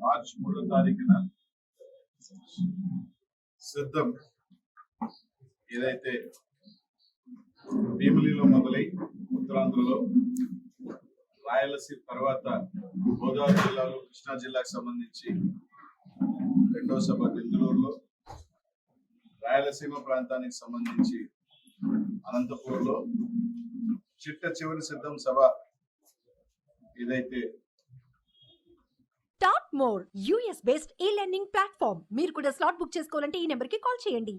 మార్చి మూడో తారీఖున. సిద్ధం ఏదైతే భీమిలిలో మొదలై ఉత్తరాంధ్రలో రాయలసీమ తర్వాత గోదావరి జిల్లాలో కృష్ణా జిల్లాకు సంబంధించి రెండో సభ బెంగళూరులో రాయలసీమ ప్రాంతానికి సంబంధించి అనంతపూర్లో చిట్ట చివరి సిద్ధం సభ ఏదైతే టాప్ మోర్ యూఎస్ బేస్డ్ ఈ లెర్నింగ్ ప్లాట్ఫామ్ మీరు కూడా స్లాట్ బుక్ చేసుకోవాలంటే ఈ నెంబర్కి కాల్ చేయండి.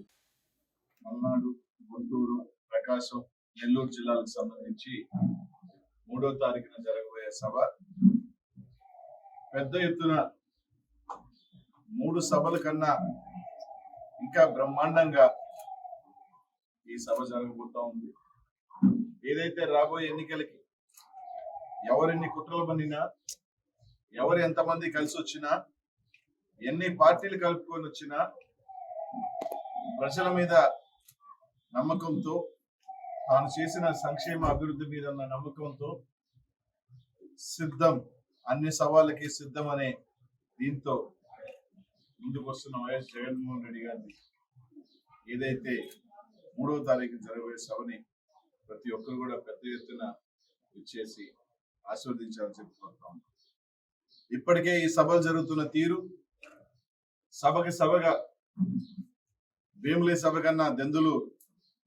మల్నాడు గుంటూరు ప్రకాశం నెల్లూరు జిల్లాలకు సంబంధించి మూడో తారీఖున జరగబోయే సభ. పెద్ద ఎత్తున మూడు సభల కన్నా ఇంకా బ్రహ్మాండంగా ఈ సభ జరగబోతా ఉంది. ఏదైతే రాబోయే ఎన్నికలకి ఎవరెన్ని కుట్రలు పన్నినా ఎవరు ఎంతమంది కలిసి వచ్చినా ఎన్ని పార్టీలు కలుపుకొని వచ్చినా ప్రజల మీద నమ్మకంతో తాను చేసిన సంక్షేమ అభివృద్ధి మీద ఉన్న నమ్మకంతో సిద్ధం అన్ని సవాళ్ళకి సిద్ధం అనే దీంతో ముందుకు వస్తున్న వైఎస్ జగన్మోహన్ రెడ్డి గారిని ఏదైతే మూడవ తారీఖు జరగబోయే సభని ప్రతి ఒక్కరు కూడా పెద్ద ఎత్తున ఇచ్చేసి ఆస్వాదించాలని చెప్పుకుంటాం ఇప్పటికే ఈ సభలు జరుగుతున్న తీరు సభకి సభగా భీమిలి సభ కన్నా దెందులూరు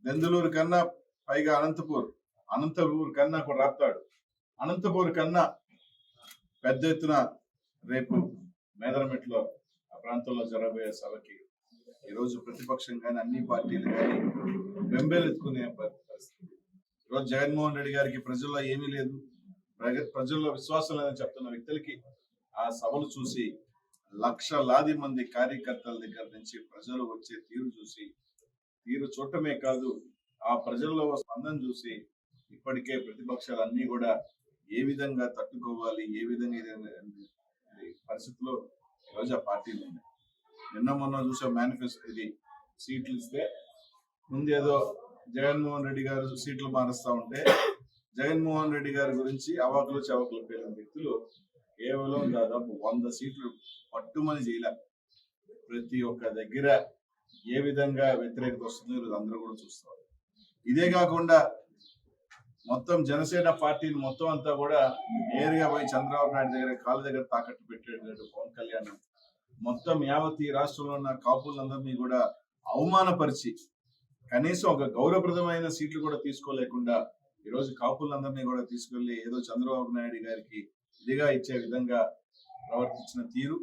దెందులూరు కన్నా పైగా అనంతపూర్ అనంతపూర్ కన్నా కూడా రాపుతాడు. అనంతపూర్ కన్నా పెద్ద ఎత్తున రేపు మేదరమెట్లో ఆ ప్రాంతంలో జరగబోయే సభకి ఈరోజు ప్రతిపక్షం కానీ అన్ని పార్టీలు కానీ వెంబేలెత్తుకునే పరిస్థితి. ఈరోజు జగన్మోహన్ రెడ్డి గారికి ప్రజల్లో ఏమీ లేదు. ప్రజల్లో విశ్వాసం లేదని చెప్తున్న వ్యక్తులకి ఆ సభలు చూసి లక్షలాది మంది కార్యకర్తల దగ్గర నుంచి ప్రజలు వచ్చే తీరు చూసి తీరు చూడటమే కాదు ఆ ప్రజల్లో స్పందన చూసి ఇప్పటికే ప్రతిపక్షాలన్నీ కూడా ఏ విధంగా తట్టుకోవాలి ఏ విధంగా పరిస్థితుల్లో పరిస్థితిలో ఈరోజు ఆ పార్టీలు ఉన్నాయి. నిన్న మొన్న చూసే మేనిఫెస్టో ఇది సీట్లు ఇస్తే ముందేదో జగన్మోహన్ రెడ్డి గారు సీట్లు మారుస్తా ఉంటే జగన్మోహన్ రెడ్డి గారి గురించి అవాకులు చవకలు పేరిన వ్యక్తులు కేవలం దాదాపు వంద సీట్లు పట్టుమని చేయలే. ప్రతి ఒక్క దగ్గర ఏ విధంగా వ్యతిరేకత వస్తుందో ఈరోజు అందరూ కూడా చూస్తారు ఇదే కాకుండా మొత్తం జనసేన పార్టీని మొత్తం అంతా కూడా నేరుగా పోయి చంద్రబాబు నాయుడు దగ్గర కాళ్ళ దగ్గర తాకట్టు పెట్టేటట్టు పవన్ కళ్యాణ్ మొత్తం యావత్ ఈ రాష్ట్రంలో ఉన్న కాపులందరినీ కూడా అవమానపరిచి కనీసం ఒక గౌరవప్రదమైన సీట్లు కూడా తీసుకోలేకుండా ఈరోజు కాపులందరినీ కూడా తీసుకెళ్ళి ఏదో చంద్రబాబు నాయుడు గారికి ఇదిగా ఇచ్చే విధంగా ప్రవర్తించిన తీరు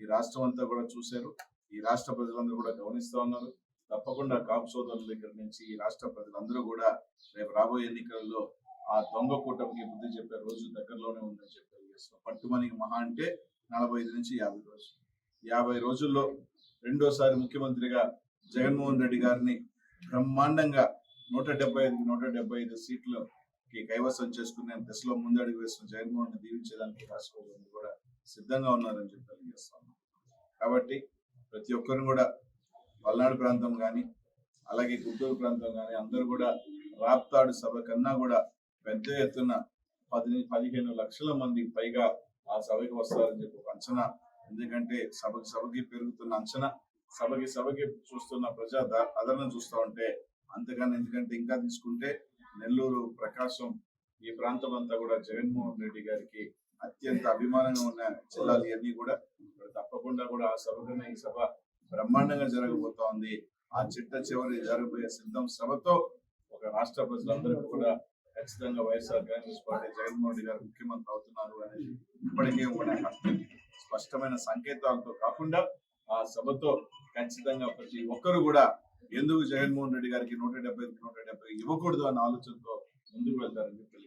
ఈ రాష్ట్రం అంతా కూడా చూశారు. ఈ రాష్ట్ర ప్రజలందరూ కూడా గమనిస్తూ ఉన్నారు. తప్పకుండా కాపు సోదరుల దగ్గర నుంచి ఈ రాష్ట్ర ప్రజలందరూ కూడా రేపు రాబోయే ఎన్నికల్లో ఆ దొంగ కూటమికి బుద్ధి చెప్పే రోజు దగ్గరలోనే ఉందని చెప్పి తెలియజేస్తున్నాం పట్టుమనికి మహా అంటే నలభై ఐదు నుంచి యాభై రోజులు. యాభై రోజుల్లో రెండోసారి ముఖ్యమంత్రిగా జగన్మోహన్ రెడ్డి గారిని బ్రహ్మాండంగా నూట డెబ్బై ఐదు నూట డెబ్బై ఐదు సీట్లు కైవసం చేసుకునే దశలో ముందడుగు వేస్తున్న జగన్మోహన్ దీవించడానికి రాష్ట్రపతి కూడా సిద్ధంగా ఉన్నారని చెప్పి తెలియజేస్తాను. కాబట్టి ప్రతి ఒక్కరిని కూడా పల్నాడు ప్రాంతం కానీ అలాగే గుంటూరు ప్రాంతం కానీ అందరూ కూడా రాప్తాడు సభ కన్నా కూడా పెద్ద ఎత్తున పది పదిహేను లక్షల మంది పైగా ఆ సభకి వస్తారని చెప్పి ఒక అంచనా. ఎందుకంటే సభకి సభకి పెరుగుతున్న అంచనా. సభకి సభకి చూస్తున్న ప్రజా ఆదరణ చూస్తా ఉంటే అంతకన్నా ఎందుకంటే ఇంకా తీసుకుంటే నెల్లూరు ప్రకాశం ఈ ప్రాంతం అంతా కూడా జగన్మోహన్ రెడ్డి గారికి అత్యంత అభిమానంగా ఉన్న జిల్లాలు ఇవన్నీ కూడా. తప్పకుండా కూడా ఆ సభకన్నా ఈ సభ బ్రహ్మాండంగా జరగబోతా ఉంది. ఆ చిట్ట చివరి జరగబోయే సిద్ధం సభతో ఒక రాష్ట్ర ప్రజలందరికీ కూడా ఖచ్చితంగా YSR Congress party Jaganmohan Reddy గారు ముఖ్యమంత్రి అవుతున్నారు అనేది ఇప్పటికే కూడా స్పష్టమైన సంకేతాలతో కాకుండా ఆ సభతో ఖచ్చితంగా ప్రతి ఒక్కరు కూడా ఎందుకు జగన్మోహన్ రెడ్డి గారికి నూట డెబ్బై నూట డెబ్బై ఇవ్వకూడదు అన్న ఆలోచనతో ముందుకు వెళ్తారని చెప్పి